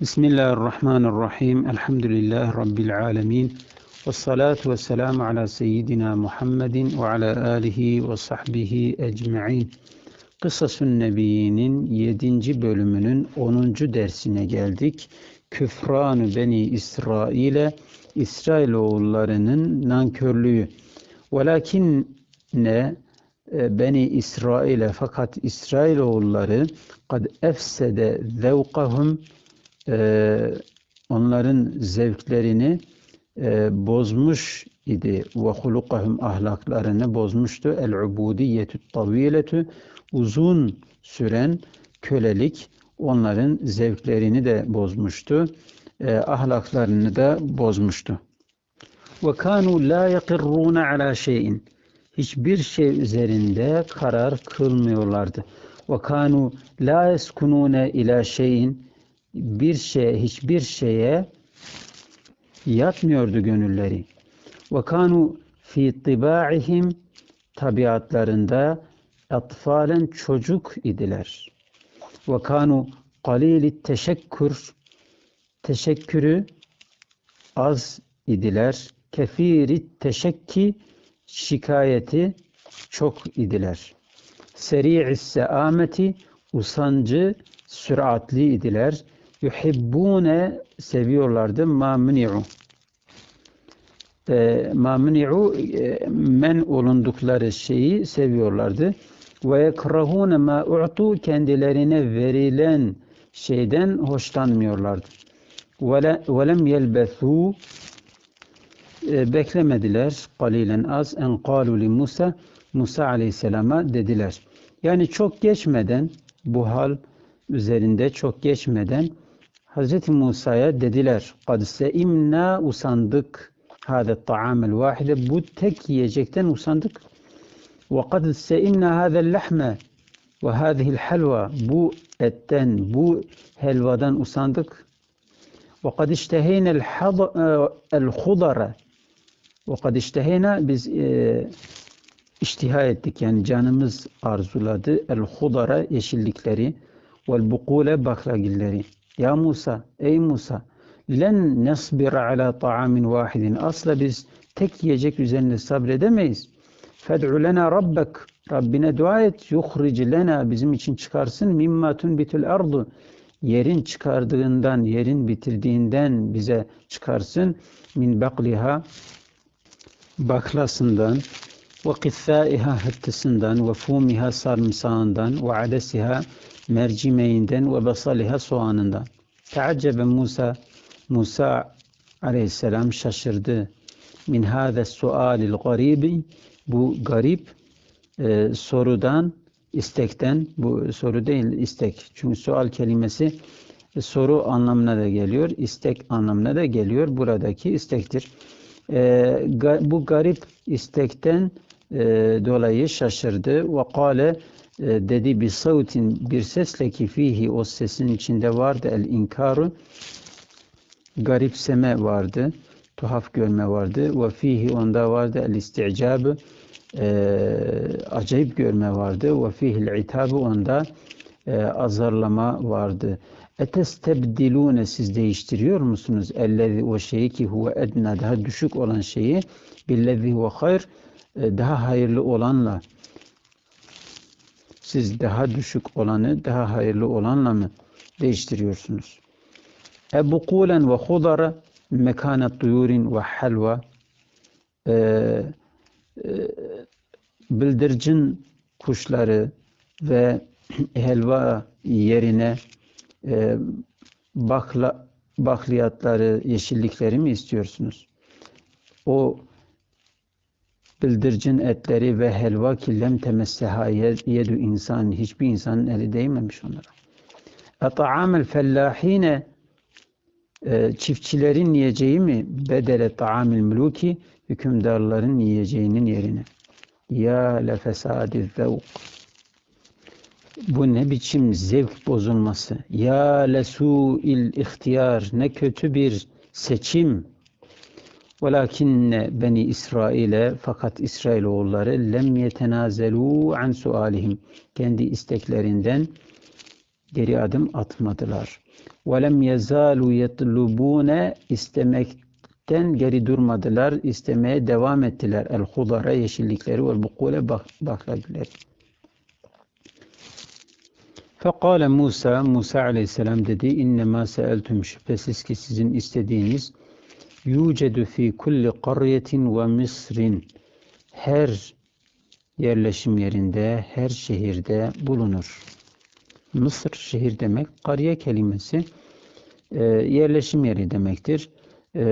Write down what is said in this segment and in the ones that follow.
Bismillahirrahmanirrahim. Elhamdülillahi Rabbil alemin. Ve salatu ve selamu ala seyyidina Muhammedin ve ala alihi ve sahbihi ecma'in. Kısasun Nebi'nin 7. bölümünün 10. dersine geldik. Küfranı Beni İsrail'e İsrailoğullarının nankörlüğü. Velakin ne e, Beni İsrail'e fakat İsrailoğulları kad efsede zevkahum e, onların zevklerini e, bozmuş idi ve hulukahum ahlaklarını bozmuştu. El ubudiyetü uzun süren kölelik onların zevklerini de bozmuştu. E, ahlaklarını da bozmuştu. Ve kanu la yakirruna ala şeyin hiçbir şey üzerinde karar kılmıyorlardı. Ve kanu la eskunune ila şeyin bir şey hiçbir şeye yatmıyordu gönülleri. Ve kanu fi tibaihim tabiatlarında atfalen çocuk idiler. Ve kanu qalili teşekkür teşekkürü az idiler. Kefiri teşekki şikayeti çok idiler. Seri'i seameti usancı süratli idiler. Yuhibbune seviyorlardı ma muni'u. E, ma muni'u e, men olundukları şeyi seviyorlardı. Ve yekrahune ma u'tu kendilerine verilen şeyden hoşlanmıyorlardı. Ve lem yelbethu e, beklemediler kalilen az en kalu li Musa Musa aleyhisselama dediler. Yani çok geçmeden bu hal üzerinde çok geçmeden Hz. Musa'ya dediler. Kad seimna usandık. Hâde ta'amel vahide. Bu tek yiyecekten usandık. Seimna hâzel lahme ve hâzihil helva. Bu etten, bu helvadan usandık. İşteheynel hudara. Ve kad işteheyna biz e, iştiha ettik yani canımız arzuladı. El hudara yeşillikleri vel bukule baklagilleri. Ya Musa, ey Musa, len nesbir ala ta'amin vahidin. Asla biz tek yiyecek üzerinde sabredemeyiz. Fed'u lena rabbek. Rabbine dua et. Yuhric lena bizim için çıkarsın. Mimma tunbitul ardu. Yerin çıkardığından, yerin bitirdiğinden bize çıkarsın. Min bakliha baklasından ve kithaiha hıttısından ve fumiha sarımsağından ve adesiha mercimeğinden ve basaliha soğanından. Teaccebe Musa, Musa aleyhisselam şaşırdı. Min hâze sualil garibi, bu garip e, sorudan, istekten, bu soru değil istek. Çünkü sual kelimesi e, soru anlamına da geliyor, istek anlamına da geliyor. Buradaki istektir. E, ga, bu garip istekten e, dolayı şaşırdı. Ve kâle dedi bir savtin bir sesle ki fihi o sesin içinde vardı el inkaru garipseme vardı tuhaf görme vardı ve fihi onda vardı el isticabı e, acayip görme vardı ve fihi itabı onda e, azarlama vardı. Etestebdilune siz değiştiriyor musunuz? Ellezi o şeyi ki huve edna daha düşük olan şeyi billezi huve hayr daha hayırlı olanla siz daha düşük olanı daha hayırlı olanla mı değiştiriyorsunuz? Ebu kulen ve hudara mekanet duyurin ve helva e, e, bildircin kuşları ve helva yerine e, bakla, bakliyatları, yeşillikleri mi istiyorsunuz? O bildircin etleri ve helva ki lem temesseha yedu insan hiçbir insanın eli değmemiş onlara. Et'amel fellahine e, çiftçilerin yiyeceği mi bedele ta'amil muluki hükümdarların yiyeceğinin yerine. Ya le fesadi zevk. Bu ne biçim zevk bozulması. Ya le su'il ihtiyar. Ne kötü bir seçim. Velakinne beni İsrail'e fakat İsrail oğulları lem yetenazelu an sualihim. Kendi isteklerinden geri adım atmadılar. Ve lem yezalu yetlubune istemekten geri durmadılar. İstemeye devam ettiler. El hudara yeşillikleri ve bukule baklagüleri. Fekale Musa, Musa aleyhisselam dedi, innema seeltüm şüphesiz ki sizin istediğiniz yucedu fi kulli qaryetin ve misrin her yerleşim yerinde, her şehirde bulunur. Mısır şehir demek, kariye kelimesi e, yerleşim yeri demektir. E,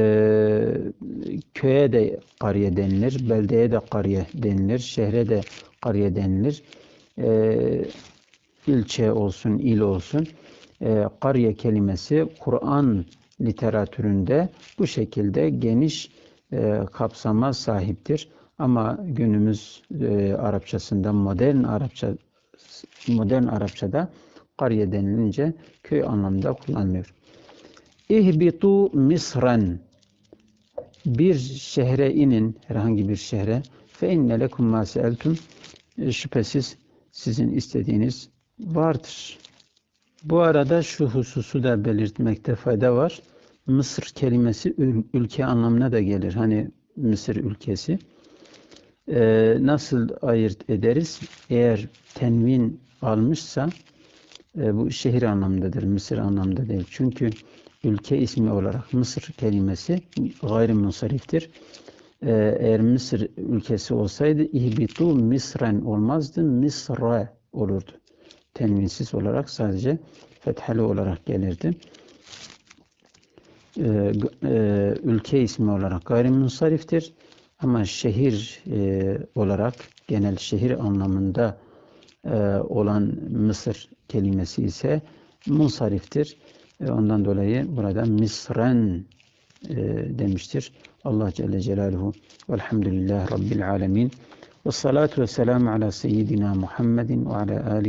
köye de kariye denilir, beldeye de kariye denilir, şehre de kariye denilir. E, ilçe olsun, il olsun. E, kariye kelimesi Kur'an literatüründe bu şekilde geniş e, kapsama sahiptir. Ama günümüz e, Arapçasında modern Arapça modern Arapçada kariye denilince köy anlamında kullanılıyor. İhbitu Misran bir şehre inin herhangi bir şehre fe inne lekum ma seeltum şüphesiz sizin istediğiniz vardır. Bu arada şu hususu da belirtmekte fayda var. Mısır kelimesi ülke anlamına da gelir. Hani Mısır ülkesi. Ee, nasıl ayırt ederiz? Eğer tenvin almışsa e, bu şehir anlamındadır, Mısır anlamda değil. Çünkü ülke ismi olarak Mısır kelimesi gayrimunsariftir. Ee, eğer Mısır ülkesi olsaydı ihbitu misren olmazdı, misra olurdu. Tenvinsiz olarak sadece fethali olarak gelirdi. Ee, e, ülke ismi olarak gayrimunsariftir. Ama şehir e, olarak genel şehir anlamında e, olan Mısır kelimesi ise munsariftir. E, ondan dolayı burada Misren e, demiştir. Allah Celle Celaluhu velhamdülillah Rabbil Alemin ve salatu ve selamu ala seyyidina Muhammedin ve ala